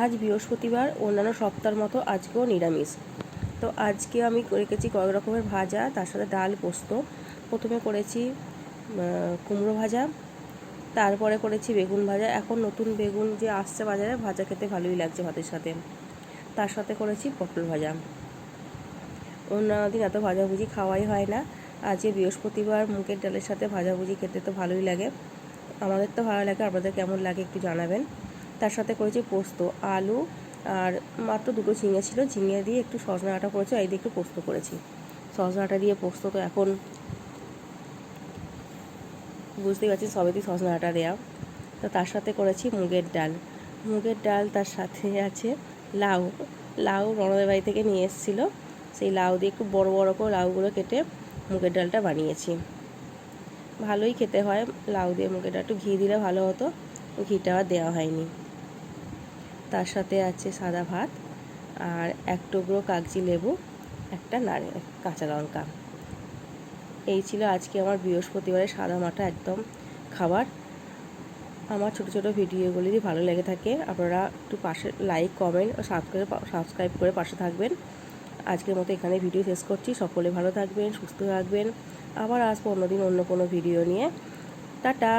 আজ বৃহস্পতিবার, অন্যান্য সপ্তাহের মতো আজকেও নিরামিষ। তো আজকে আমি রেখেছি কয়েক রকমের ভাজা, তার সাথে ডাল পোস্ত। প্রথমে করেছি কুমড়ো ভাজা, তারপরে করেছি বেগুন ভাজা। এখন নতুন বেগুন যে আসছে বাজারে, ভাজা খেতে ভালোই লাগছে ভাতের সাথে। তার সাথে করেছি পটল ভাজা। অন্যান্য দিন এত ভাজাভুজি খাওয়াই হয় না। আজকে বৃহস্পতিবার, মুগের ডালের সাথে ভাজাভুজি খেতে তো ভালোই লাগে। আমাদের তো ভালো লাগে, আপনাদের কেমন লাগে একটু জানাবেন। তার সাথে করেছি পোস্ত, আলু আর মাত্র দুটো ঝিঙে ছিল। ঝিঙে দিয়ে একটু সজনা আটা করেছি এই দিয়ে একটু পোস্ত করেছি। সজনা আটা দিয়ে পোস্ত তো এখন বুঝতেই পারছি সবেতেই সজনা আটা দেওয়া তো তার সাথে করেছি মুগের ডাল। মুগের ডাল তার সাথে আছে লাউ। লাউ রণদের বাড়ি থেকে নিয়ে এসেছিল। সেই লাউ দিয়ে একটু বড় বড় করে লাউগুলো কেটে মুগের ডালটা বানিয়েছি। ভালোই খেতে হয়। লাউ দিয়ে মুগের ডাল একটু ঘি দিলে ভালো হতো। ঘিটা আর দেওয়া হয়নি। তার সাথে আছে সাদা ভাত আর এক টুকরো কাগজি লেবু, একটা নারে, কাঁচা লঙ্কা। এই ছিল আজকে আমার বৃহস্পতিবারের সাদা মাটা একদম খাবার। আমার ছোট ছোট ভিডিওগুলি যদি ভালো লেগে থাকে, আপনারা একটু পাশে লাইক কমেন্ট ও সাবস্ক্রাইব সাবস্ক্রাইব করে পাশে থাকবেন। আজকের মতো এখানে ভিডিও শেষ করছি। সকলে ভালো থাকবেন, সুস্থ থাকবেন। আবার আসব অন্যদিন অন্য কোনো ভিডিও নিয়ে। টাটা!